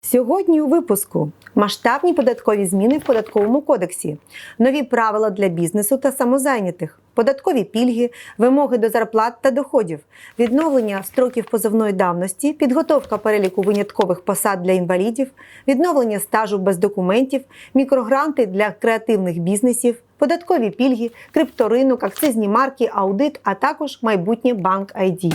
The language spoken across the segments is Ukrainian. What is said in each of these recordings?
Сьогодні у випуску масштабні податкові зміни в податковому кодексі, нові правила для бізнесу та самозайнятих, податкові пільги, вимоги до зарплат та доходів, відновлення строків позовної давності, підготовка переліку виняткових посад для інвалідів, відновлення стажу без документів, мікрогранти для креативних бізнесів, податкові пільги, крипторинок, акцизні марки, аудит, а також майбутнє банк ID.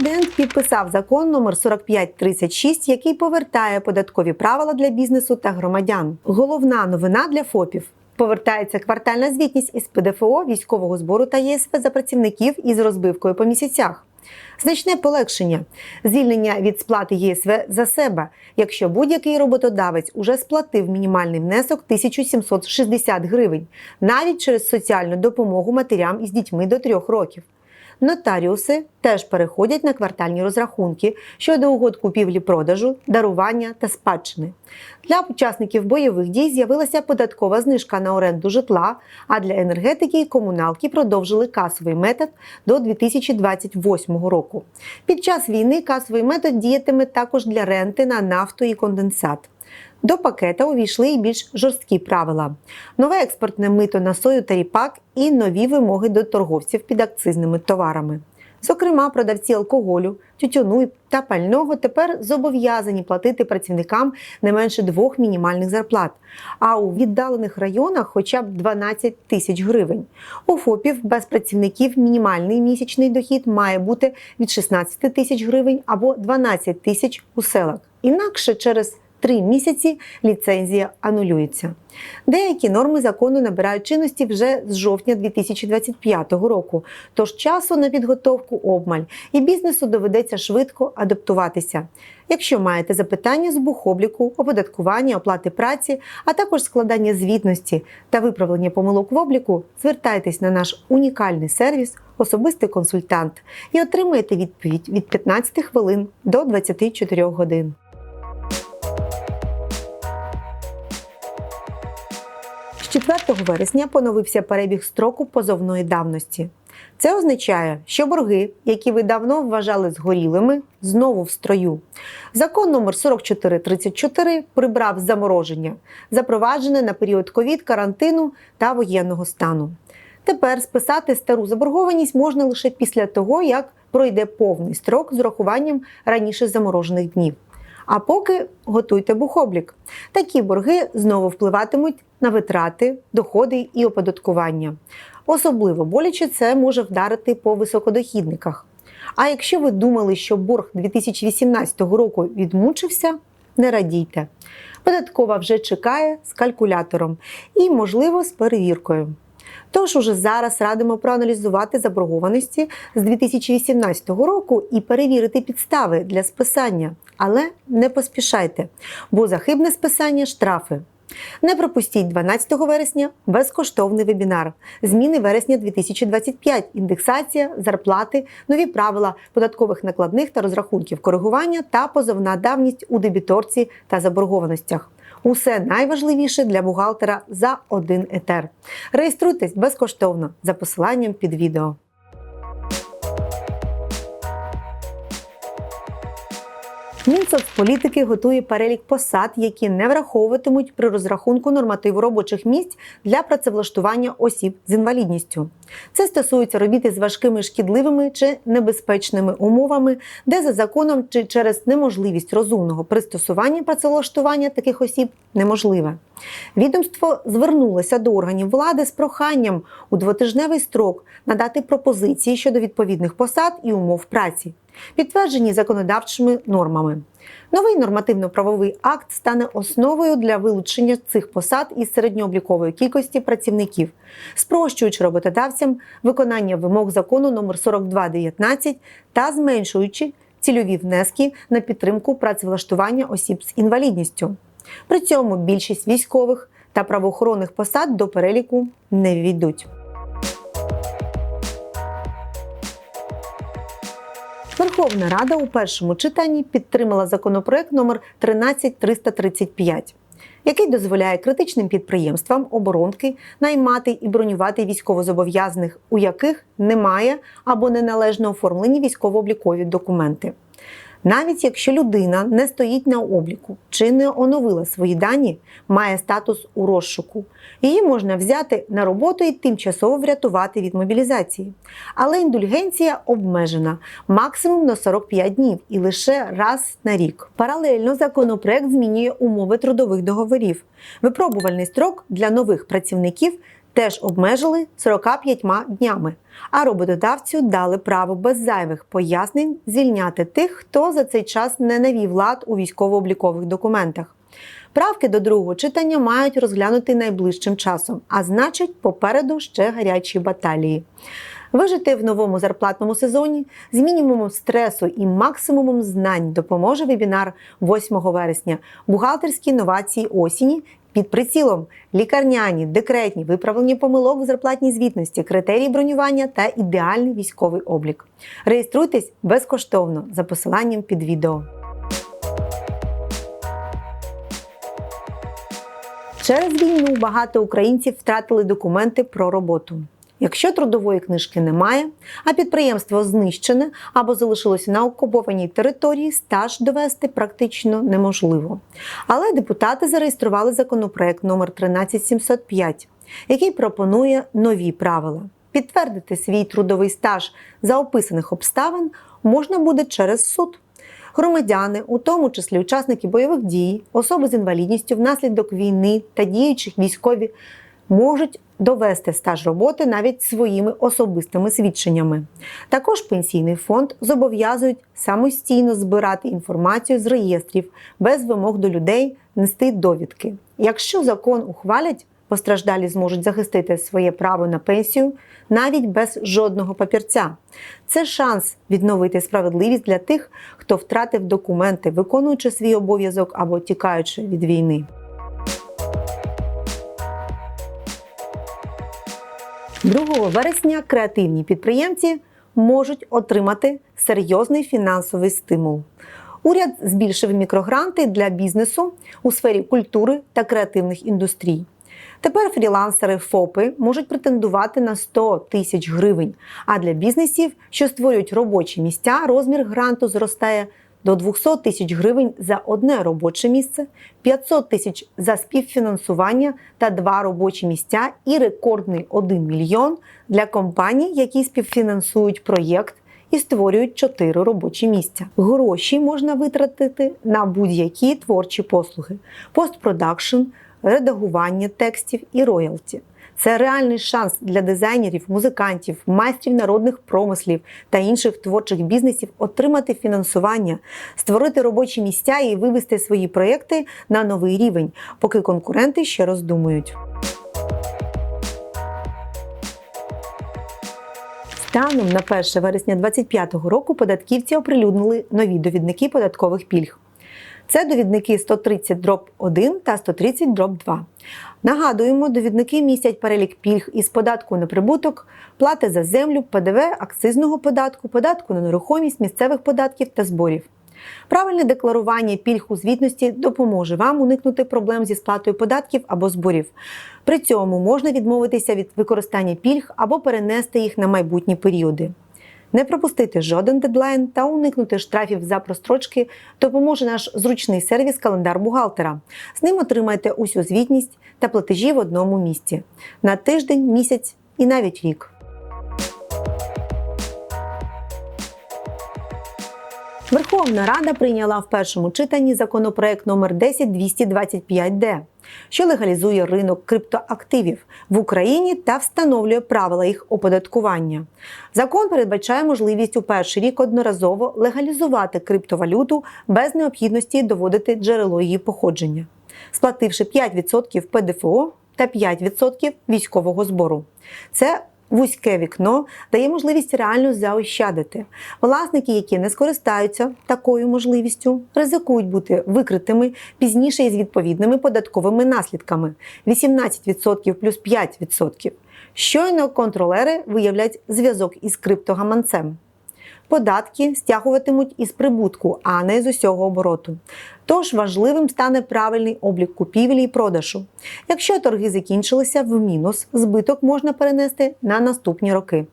Президент підписав закон номер 4536, який повертає податкові правила для бізнесу та громадян. Головна новина для ФОПів. Повертається квартальна звітність із ПДФО, військового збору та ЄСВ за працівників із розбивкою по місяцях. Значне полегшення звільнення від сплати ЄСВ за себе, якщо будь-який роботодавець уже сплатив мінімальний внесок 1760 гривень, навіть через соціальну допомогу матерям із дітьми до 3 років. Нотаріуси теж переходять на квартальні розрахунки щодо угод купівлі-продажу, дарування та спадщини. Для учасників бойових дій з'явилася податкова знижка на оренду житла, а для енергетики і комуналки продовжили касовий метод до 2028 року. Під час війни касовий метод діятиме також для ренти на нафту і конденсат. До пакета увійшли і більш жорсткі правила: нове експортне мито на сою та ріпак і нові вимоги до торговців під акцизними товарами. Зокрема, продавці алкоголю, тютюну та пального тепер зобов'язані платити працівникам не менше двох мінімальних зарплат, а у віддалених районах хоча б 12 тисяч гривень. У ФОПів без працівників мінімальний місячний дохід має бути від 16 тисяч гривень або 12 тисяч у селах. Інакше через Три місяці ліцензія анулюється. Деякі норми закону набирають чинності вже з жовтня 2025 року, тож часу на підготовку обмаль, і бізнесу доведеться швидко адаптуватися. Якщо маєте запитання з бухобліку, оподаткування, оплати праці, а також складання звітності та виправлення помилок в обліку, звертайтесь на наш унікальний сервіс, особистий консультант і отримаєте відповідь від 15 хвилин до 24 годин. 4 вересня поновився перебіг строку позовної давності. Це означає, що борги, які ви давно вважали згорілими, знову в строю. Закон номер 4434 прибрав замороження, запроваджене на період ковід, карантину та воєнного стану. Тепер списати стару заборгованість можна лише після того, як пройде повний строк з урахуванням раніше заморожених днів. А поки готуйте бухоблік. Такі борги знову впливатимуть на витрати, доходи і оподаткування. Особливо боляче це може вдарити по високодохідниках. А якщо ви думали, що борг 2018 року відмучився, не радійте. Податкова вже чекає з калькулятором і, можливо, з перевіркою. Тож уже зараз радимо проаналізувати заборгованості з 2018 року і перевірити підстави для списання, але не поспішайте, бо за хибне списання штрафи. Не пропустіть 12 вересня безкоштовний вебінар. Зміни вересня 2025, індексація, зарплати, нові правила податкових накладних та розрахунків коригування та позовна давність у дебіторці та заборгованостях. Усе найважливіше для бухгалтера за один етер. Реєструйтесь безкоштовно за посиланням під відео. Мінсоцполітики готує перелік посад, які не враховуватимуть при розрахунку нормативу робочих місць для працевлаштування осіб з інвалідністю. Це стосується робіт з важкими шкідливими чи небезпечними умовами, де за законом чи через неможливість розумного пристосування працевлаштування таких осіб неможливе. Відомство звернулося до органів влади з проханням у двотижневий строк надати пропозиції щодо відповідних посад і умов праці. Підтверджені законодавчими нормами. Новий нормативно-правовий акт стане основою для вилучення цих посад із середньооблікової кількості працівників, спрощуючи роботодавцям виконання вимог закону номер 4219 та зменшуючи цільові внески на підтримку працевлаштування осіб з інвалідністю. При цьому більшість військових та правоохоронних посад до переліку не ввійдуть. Верховна Рада у першому читанні підтримала законопроект номер 13335, який дозволяє критичним підприємствам оборонки наймати і бронювати військовозобов'язаних, у яких немає або неналежно оформлені військово-облікові документи. Навіть якщо людина не стоїть на обліку чи не оновила свої дані, має статус у розшуку. Її можна взяти на роботу і тимчасово врятувати від мобілізації. Але індульгенція обмежена максимум на 45 днів і лише раз на рік. Паралельно законопроект змінює умови трудових договорів. Випробувальний строк для нових працівників теж обмежили 45 днями, а роботодавцю дали право без зайвих пояснень звільняти тих, хто за цей час не навів лад у військово-облікових документах. Правки до другого читання мають розглянути найближчим часом, а значить, попереду ще гарячі баталії. Вижити в новому зарплатному сезоні з мінімумом стресу і максимумом знань допоможе вебінар 8 вересня Бухгалтерські новації осені під прицілом лікарняні, декретні, виправлення помилок в зарплатній звітності, критерії бронювання та ідеальний військовий облік. Реєструйтесь безкоштовно за посиланням під відео. Через війну багато українців втратили документи про роботу. Якщо трудової книжки немає, а підприємство знищене або залишилося на окупованій території, стаж довести практично неможливо. Але депутати зареєстрували законопроект номер 13705, який пропонує нові правила. Підтвердити свій трудовий стаж за описаних обставин можна буде через суд. Громадяни, у тому числі учасники бойових дій, особи з інвалідністю внаслідок війни та діючих військові можуть довести стаж роботи навіть своїми особистими свідченнями. Також пенсійний фонд зобов'язують самостійно збирати інформацію з реєстрів без вимог до людей нести довідки. Якщо закон ухвалять, постраждалі зможуть захистити своє право на пенсію навіть без жодного папірця. Це шанс відновити справедливість для тих, хто втратив документи, виконуючи свій обов'язок або тікаючи від війни. 2 вересня креативні підприємці можуть отримати серйозний фінансовий стимул. Уряд збільшив мікрогранти для бізнесу у сфері культури та креативних індустрій. Тепер фрілансери ФОПи можуть претендувати на 100 тисяч гривень. А для бізнесів, що створюють робочі місця, розмір гранту зростає до 200 тисяч гривень за одне робоче місце, 500 тисяч за співфінансування та два робочі місця і рекордний 1 мільйон для компаній, які співфінансують проєкт. І створюють чотири робочі місця. Гроші можна витратити на будь-які творчі послуги: постпродакшн, редагування текстів і роялті. Це реальний шанс для дизайнерів, музикантів, майстрів народних промислів та інших творчих бізнесів отримати фінансування, створити робочі місця і вивести свої проекти на новий рівень, поки конкуренти ще роздумують. Станом на 1 вересня 2025 року податківці оприлюднили нові довідники податкових пільг. Це довідники 130 дроб 1 та 130 дроб 2. Нагадуємо, довідники містять перелік пільг із податку на прибуток, плати за землю, ПДВ, акцизного податку, податку на нерухомість, місцевих податків та зборів. Правильне декларування пільг у звітності допоможе вам уникнути проблем зі сплатою податків або зборів. При цьому можна відмовитися від використання пільг або перенести їх на майбутні періоди. Не пропустити жоден дедлайн та уникнути штрафів за прострочки допоможе наш зручний сервіс Календар бухгалтера. З ним отримаєте усю звітність та платежі в одному місці на тиждень, місяць і навіть рік. Верховна Рада прийняла в першому читанні законопроект номер 10225 д що легалізує ринок криптоактивів в Україні та встановлює правила їх оподаткування. Закон передбачає можливість у перший рік одноразово легалізувати криптовалюту без необхідності доводити джерело її походження, сплативши 5% ПДФО та 5% військового збору. Це Вузьке вікно дає можливість реально заощадити. Власники, які не скористаються такою можливістю, ризикують бути викритими пізніше із відповідними податковими наслідками 18% плюс 5%. Щойно контролери виявлять зв'язок із криптогаманцем. Податки стягуватимуть із прибутку, а не з усього обороту. Тож важливим стане правильний облік купівлі і продажу. Якщо торги закінчилися в мінус, збиток можна перенести на наступні роки.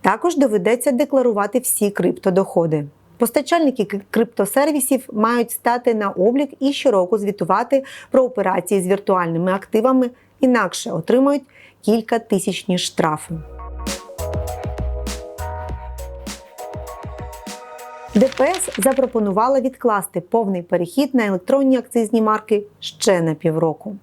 Також доведеться декларувати всі криптодоходи. Постачальники криптосервісів мають стати на облік і щороку звітувати про операції з віртуальними активами, інакше отримають кілька тисячні штрафи. ДПС запропонувала відкласти повний перехід на електронні акцизні марки ще на півроку.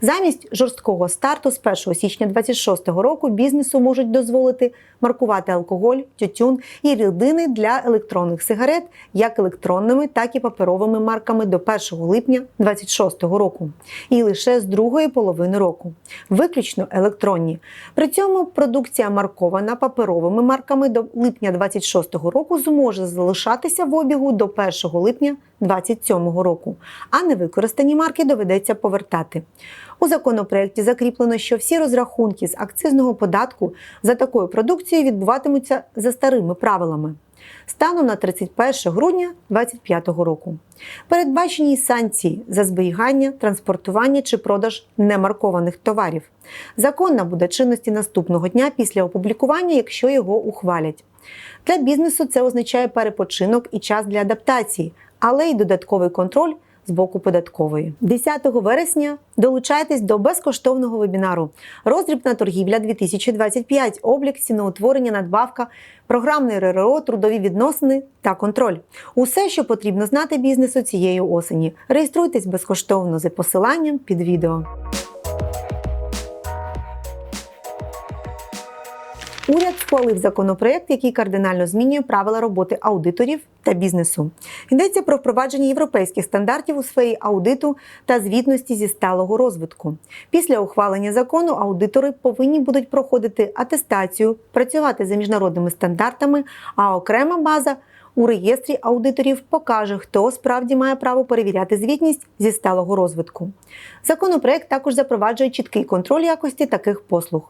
Замість жорсткого старту з 1 січня 2026 року бізнесу можуть дозволити маркувати алкоголь, тютюн і рідини для електронних сигарет як електронними, так і паперовими марками до 1 липня 2026 року, і лише з другої половини року, виключно електронні. При цьому продукція маркована паперовими марками до липня 2026 року зможе залишатися в обігу до 1 липня 2027 року, а невикористані марки доведеться повертати. У законопроекті закріплено, що всі розрахунки з акцизного податку за такою продукцією відбуватимуться за старими правилами. Станом на 31 грудня 2025 року передбачені й санкції за зберігання, транспортування чи продаж немаркованих товарів. Закон набуде чинності наступного дня після опублікування, якщо його ухвалять. Для бізнесу це означає перепочинок і час для адаптації, але й додатковий контроль з боку податкової. 10 вересня долучайтесь до безкоштовного вебінару Роздрібна торгівля 2025, облік ціноутворення, надбавка, програмне РРО, трудові відносини та контроль. Усе, що потрібно знати бізнесу цієї осені. Реєструйтесь безкоштовно за посиланням під відео. Уряд схвалив законопроект, який кардинально змінює правила роботи аудиторів та бізнесу. Йдеться про впровадження європейських стандартів у сфері аудиту та звітності зі сталого розвитку. Після ухвалення закону аудитори повинні будуть проходити атестацію, працювати за міжнародними стандартами, а окрема база. У реєстрі аудиторів покаже, хто справді має право перевіряти звітність зі сталого розвитку. Законопроект також запроваджує чіткий контроль якості таких послуг.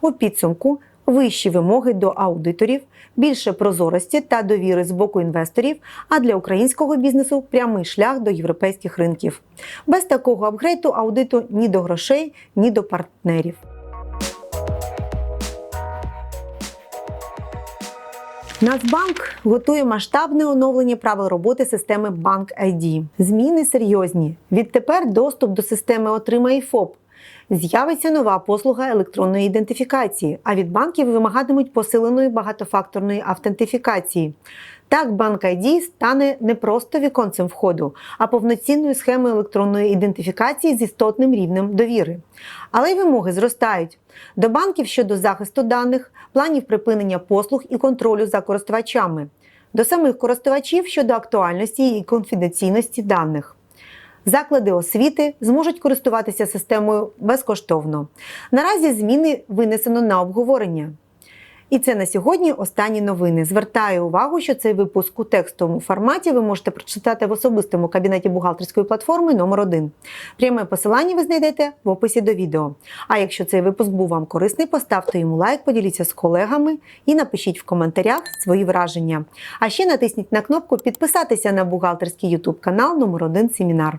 У підсумку вищі вимоги до аудиторів, більше прозорості та довіри з боку інвесторів, а для українського бізнесу прямий шлях до європейських ринків. Без такого апгрейду аудиту ні до грошей, ні до партнерів. Нацбанк готує масштабне оновлення правил роботи системи Банк ID. Зміни серйозні. Відтепер доступ до системи отримає ФОП. З'явиться нова послуга електронної ідентифікації, а від банків вимагатимуть посиленої багатофакторної автентифікації. Так, банк ID стане не просто віконцем входу, а повноцінною схемою електронної ідентифікації з істотним рівнем довіри. Але й вимоги зростають до банків щодо захисту даних, планів припинення послуг і контролю за користувачами, до самих користувачів щодо актуальності і конфіденційності даних. Заклади освіти зможуть користуватися системою безкоштовно. Наразі зміни винесено на обговорення. І це на сьогодні останні новини. Звертаю увагу, що цей випуск у текстовому форматі ви можете прочитати в особистому кабінеті бухгалтерської платформи номер 1 Пряме посилання ви знайдете в описі до відео. А якщо цей випуск був вам корисний, поставте йому лайк, поділіться з колегами і напишіть в коментарях свої враження. А ще натисніть на кнопку підписатися на бухгалтерський YouTube канал номер 1 Семінар.